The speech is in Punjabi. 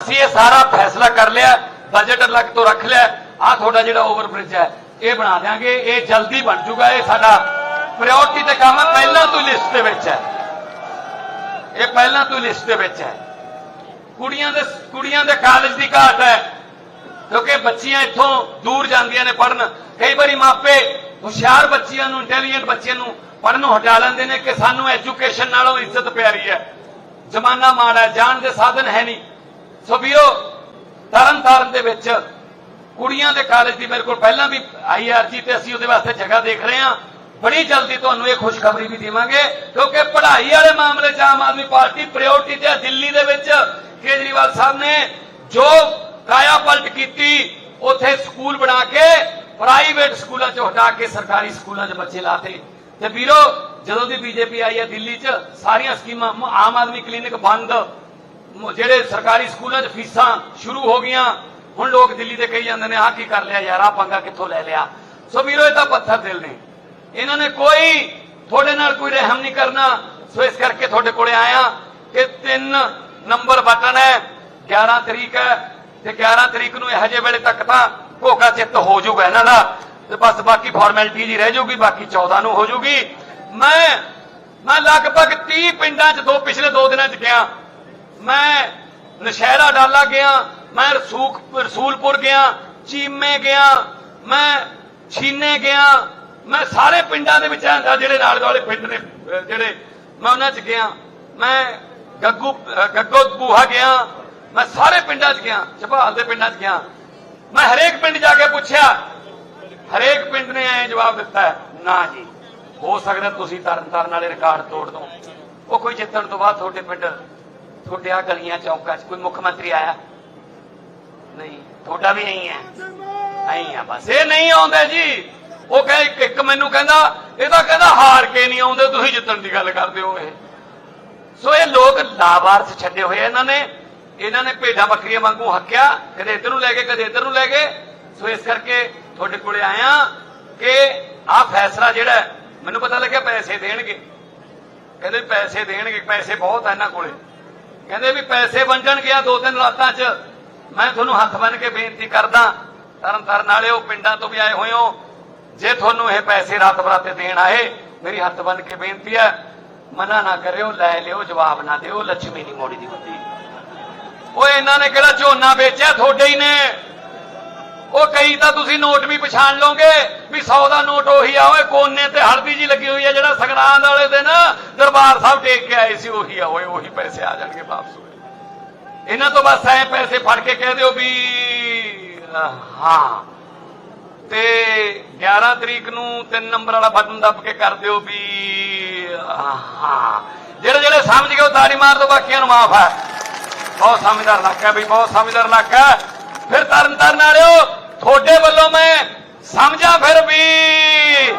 ਅਸੀਂ ਇਹ ਸਾਰਾ ਫੈਸਲਾ ਕਰ ਲਿਆ ਬਜਟ ਅਲੱਗ ਤੋਂ ਰੱਖ ਲਿਆ ਆ ਤੁਹਾਡਾ ਜਿਹੜਾ ਓਵਰਬ੍ਰਿਜ ਹੈ, ਇਹ ਬਣਾ ਦਿਆਂਗੇ, ਇਹ ਜਲਦੀ ਬਣ ਜੂਗਾ ਇਹ ਸਾਡਾ ਪ੍ਰਾਇੋਰਟੀ ਤੇ ਕੰਮ ਹੈ, ਪਹਿਲਾਂ ਤੋਂ ਲਿਸਟ ਦੇ ਵਿੱਚ ਹੈ। ਇਹ ਪਹਿਲਾਂ ਤੋਂ ਲਿਸਟ ਦੇ ਵਿੱਚ ਹੈ। ਕੁੜੀਆਂ ਦੇ ਕੁੜੀਆਂ ਦੇ ਕਾਲਜ ਦੀ ਘਾਟ ਹੈ, ਕਿਉਂਕਿ ਬੱਚੀਆਂ ਇੱਥੋਂ ਦੂਰ ਜਾਂਦੀਆਂ ਨੇ ਪੜਨ ਕਈ ਵਾਰੀ ਮਾਪੇ ਹੁਸ਼ਿਆਰ ਬੱਚੀਆਂ ਨੂੰ ਇੰਟੈਲੀਜੈਂਟ ਬੱਚਿਆਂ ਨੂੰ ਪੜਨੋਂ ਹਟਾ ਲੈਂਦੇ ਨੇ ਕਿ ਸਾਨੂੰ ਐਜੂਕੇਸ਼ਨ ਨਾਲੋਂ ਇੱਜ਼ਤ ਪਿਆਰੀ ਹੈ। ਜ਼ਮਾਨਾ ਮਾੜਾ ਜਾਣ ਦੇ ਸਾਧਨ ਹੈ ਨਹੀਂ। ਸੋ ਵੀਰੋ ਤਰਨ ਤਾਰਨ ਦੇ ਵਿੱਚ ਕੁੜੀਆਂ ਦੇ ਕਾਲਜ ਦੀ ਮੇਰੇ ਕੋਲ ਪਹਿਲਾਂ ਵੀ ਆਈ ਆਈਆਰਜੀ ਤੇ ਅਸੀਂ ਉਹਦੇ ਵਾਸਤੇ ਜਗ੍ਹਾ ਦੇਖ ਰਹੇ ਹਾਂ। ਬੜੀ ਜਲਦੀ ਤੁਹਾਨੂੰ ਇਹ ਖੁਸ਼ਖਬਰੀ ਵੀ ਦੇਵਾਂਗੇ ਕਿਉਂਕਿ ਪੜ੍ਹਾਈ ਵਾਲੇ ਮਾਮਲੇ 'ਚ ਆਮ ਆਦਮੀ ਪਾਰਟੀ ਪ੍ਰਾਇੋਰਟੀ ਤੇ ਦਿੱਲੀ ਦੇ ਵਿੱਚ ਕੇਜਰੀਵਾਲ ਸਾਹਿਬ ਨੇ ਜੋ ਕਾਇਆ ਪਲਟ ਕੀਤੀ, ਉੱਥੇ ਸਕੂਲ ਬਣਾ ਕੇ ਪ੍ਰਾਈਵੇਟ ਸਕੂਲਾਂ ਚੋਂ ਹਟਾ ਕੇ ਸਰਕਾਰੀ ਸਕੂਲਾਂ 'ਚ ਬੱਚੇ ਲਾਤੇ। ਤੇ ਵੀਰੋ, ਜਦੋਂ ਦੀ ਬੀਜੇਪੀ ਆਈ ਹੈ ਦਿੱਲੀ 'ਚ, ਸਾਰੀਆਂ ਸਕੀਮਾਂ ਆਮ ਆਦਮੀ ਕਲੀਨਿਕ ਬੰਦ। ਜਿਹੜੇ ਸਰਕਾਰੀ ਸਕੂਲਾਂ 'ਚ ਫੀਸਾਂ ਸ਼ੁਰੂ ਹੋ ਗਈਆਂ, ਹੁਣ ਲੋਕ ਦਿੱਲੀ ਦੇ ਕਹੀ ਜਾਂਦੇ ਨੇ, ਆਹ ਕੀ ਕਰ ਲਿਆ ਯਾਰ, ਆਹ ਪੰਗਾ ਕਿੱਥੋਂ ਲੈ ਲਿਆ? ਸੋ ਵੀਰੋ, ਇਹ ਤਾਂ ਪੱਥਰ ਦਿਲ ਨੇ। ਇਹਨਾਂ ਨੇ ਕੋਈ ਤੁਹਾਡੇ ਨਾਲ ਕੋਈ ਰਹਿਮ ਨਹੀਂ ਕਰਨਾ। ਸੋ ਇਸ ਕਰਕੇ ਤੁਹਾਡੇ ਕੋਲੇ ਆਇਆ ਕਿ ਤਿੰਨ ਨੰਬਰ ਬਟਨ ਹੈ 11 ਤਰੀਕ ਹੈ, ਤੇ 11 ਤਰੀਕ ਨੂੰ ਇਹੋ ਜਿਹੇ ਵੇਲੇ ਤੱਕ ਤਾਂ ਭੋਗਾ ਚਿੱਤ ਹੋ ਜਾਊਗਾ ਇਹਨਾਂ ਦਾ। ਤੇ ਬਸ ਬਾਕੀ ਫਾਰਮੈਲਿਟੀ ਜੀ ਰਹਿ ਜਾਊਗੀ, ਬਾਕੀ 14 ਨੂੰ ਹੋ ਜਾਊਗੀ। ਮੈਂ ਮੈਂ ਲਗਭਗ 30 ਪਿੰਡਾਂ 'ਚ ਦੋ, ਪਿਛਲੇ ਦੋ ਦਿਨਾਂ 'ਚ ਗਿਆ। ਮੈਂ ਨਸ਼ਹਿਰਾ ਡਾਲਾ ਗਿਆ, ਮੈਂ ਰਸੂਖ, ਰਸੂਲਪੁਰ ਗਿਆ, ਚੀਮੇ ਗਿਆ, ਮੈਂ ਛੀਨੇ ਗਿਆ, ਮੈਂ ਸਾਰੇ ਪਿੰਡਾਂ ਦੇ ਵਿੱਚ ਆ ਜਿਹੜੇ ਨਾਲ ਦੁਆਲੇ ਪਿੰਡ ਨੇ ਜਿਹੜੇ ਮੈਂ ਉਹਨਾਂ 'ਚ ਗਿਆ, ਮੈਂ ਗੱਗੂ ਗੱਗੋ ਬੂਹਾ ਗਿਆ, ਮੈਂ ਸਾਰੇ ਪਿੰਡਾਂ 'ਚ ਗਿਆ ਝਬਾਲ ਦੇ ਪਿੰਡਾਂ 'ਚ ਗਿਆ। ਮੈਂ ਹਰੇਕ ਪਿੰਡ ਜਾ ਕੇ ਪੁੱਛਿਆ, ਹਰੇਕ ਪਿੰਡ ਨੇ ਐ ਜਵਾਬ ਦਿੱਤਾ, ਨਾ ਜੀ, ਹੋ ਸਕਦਾ ਤੁਸੀਂ ਤਰਨ ਤਾਰਨ ਵਾਲੇ ਰਿਕਾਰਡ ਤੋੜ ਦੋ। ਉਹ ਕੋਈ ਜਿੱਤਣ ਤੋਂ ਬਾਅਦ ਤੁਹਾਡੇ ਪਿੰਡ ਤੁਹਾਡੇ ਆ ਗਲੀਆਂ ਚੌਕਾਂ 'ਚ ਕੋਈ ਮੁੱਖ ਮੰਤਰੀ ਆਇਆ? ਨਹੀਂ, ਤੁਹਾਡਾ ਵੀ ਨਹੀਂ ਹੈ। ਨਹੀਂ ਆ ਬਸ। ਇਹ ਨਹੀਂ ਆਉਂਦੇ ਜੀ। ਉਹ ਕਹੇ, ਇੱਕ- ਮੈਨੂੰ ਕਹਿੰਦਾ, ਇਹ ਤਾਂ ਕਹਿੰਦਾ ਹਾਰ ਕੇ ਨਹੀਂ ਆਉਂਦੇ, ਤੁਸੀਂ ਜਿੱਤਣ ਦੀ ਗੱਲ ਕਰਦੇ ਹੋ ਇਹ। ਸੋ ਇਹ ਲੋਕ ਲਾਵਾਰਸ ਛੱਡੇ ਹੋਏ ਇਹਨਾਂ ਨੇ। ਇਹਨਾਂ ਨੇ ਭੇਡਾਂ ਬੱਕਰੀਆਂ ਵਾਂਗੂ ਹੱਕਿਆ, ਕਦੇ ਇੱਧਰ ਨੂੰ ਲੈ ਕੇ ਕਦੇ ਇੱਧਰ ਨੂੰ ਲੈ ਗਏ। ਸੋ ਇਸ ਕਰਕੇ ਤੁਹਾਡੇ ਕੋਲੇ ਆਇਆ ਕਿ ਆਹ ਫੈਸਲਾ ਜਿਹੜਾ ਮੈਨੂੰ ਪਤਾ ਲੱਗਿਆ ਪੈਸੇ ਦੇਣਗੇ। ਕਹਿੰਦੇ ਪੈਸੇ ਦੇਣਗੇ, ਪੈਸੇ ਬਹੁਤ ਆ ਇਹਨਾਂ ਕੋਲੇ। ਕਹਿੰਦੇ ਵੀ ਪੈਸੇ ਵੰਡਣ ਗਿਆ ਦੋ ਤਿੰਨ ਰਾਤਾਂ 'ਚ। ਮੈਂ ਤੁਹਾਨੂੰ ਹੱਥ ਬੰਨ ਕੇ ਬੇਨਤੀ ਕਰਦਾ ਤਰਨ ਤਾਰਨ ਵਾਲਿਓ, ਪਿੰਡਾਂ ਤੋਂ ਵੀ ਆਏ ਹੋਏ ਹੋ ਜੇ ਤੁਹਾਨੂੰ ਇਹ ਪੈਸੇ ਰਾਤ ਬਰਾਤੇ ਦੇਣ ਆਏ, ਮੇਰੀ ਹੱਥ ਬੰਨ ਕੇ ਬੇਨਤੀ ਹੈ, ਮਨਾ ਨਾ ਕਰਿਓ, ਲੈ ਲਿਓ, ਜਵਾਬ ਨਾ ਦਿਓ, ਲੱਛਮੀ ਦੀ ਮੋੜੀ ਦੀ ਹੁੰਦੀ ਓਏ, ਇਹਨਾਂ ਨੇ ਕਿਹੜਾ ਝੋਨਾ ਵੇਚਿਆ? ਤੁਹਾਡੇ ਹੀ ਨੇ। ਉਹ ਕਈ ਤਾਂ ਤੁਸੀਂ ਨੋਟ ਵੀ ਪਛਾਣ ਲਓਗੇ ਵੀ 100 ਦਾ ਨੋਟ ਉਹੀ ਆ, ਓਏ ਕੋਨੇ ਤੇ ਹਲਦੀ ਜੀ ਲੱਗੀ ਹੋਈ ਆ ਜਿਹੜਾ ਸੰਗਰਾਂਦ ਵਾਲੇ ਦਿਨ ਦਰਬਾਰ ਸਾਹਿਬ ਟੇਕ ਕੇ ਆਏ ਸੀ, ਉਹੀ ਆ, ਓਏ ਉਹੀ ਪੈਸੇ ਆ ਜਾਣਗੇ ਵਾਪਸ। ਓਏ ਇਹਨਾਂ ਤੋਂ ਬਸ ਐ ਪੈਸੇ ਫੜ ਕੇ ਕਹਿ ਦਿਓ ਵੀ ਹਾਂ। ਤੇ 11 ਤਰੀਕ ਨੂੰ ਤਿੰਨ ਨੰਬਰ ਵਾਲਾ ਬਟਨ ਦੱਬ ਕੇ ਕਰ ਦਿਓ ਵੀ ਹਾਂ। ਜਿਹੜੇ ਜਿਹੜੇ ਸਮਝ ਗਏ ਉਹ ਤਾੜੀ ਮਾਰ ਦੋ ਬਾਕੀਆਂ ਨੂੰ ਮਾਫ ਹੈ ਬਹੁਤ ਸਮਝਦਾਰ ਇਲਾਕਾ ਵੀ ਬਹੁਤ ਸਮਝਦਾਰ ਇਲਾਕਾ ਫਿਰ ਤਰਨ ਤਰਨ ਵਾਲਿਓ ਤੁਹਾਡੇ ਵੱਲੋਂ ਮੈਂ ਸਮਝਾਂ ਫਿਰ ਵੀ।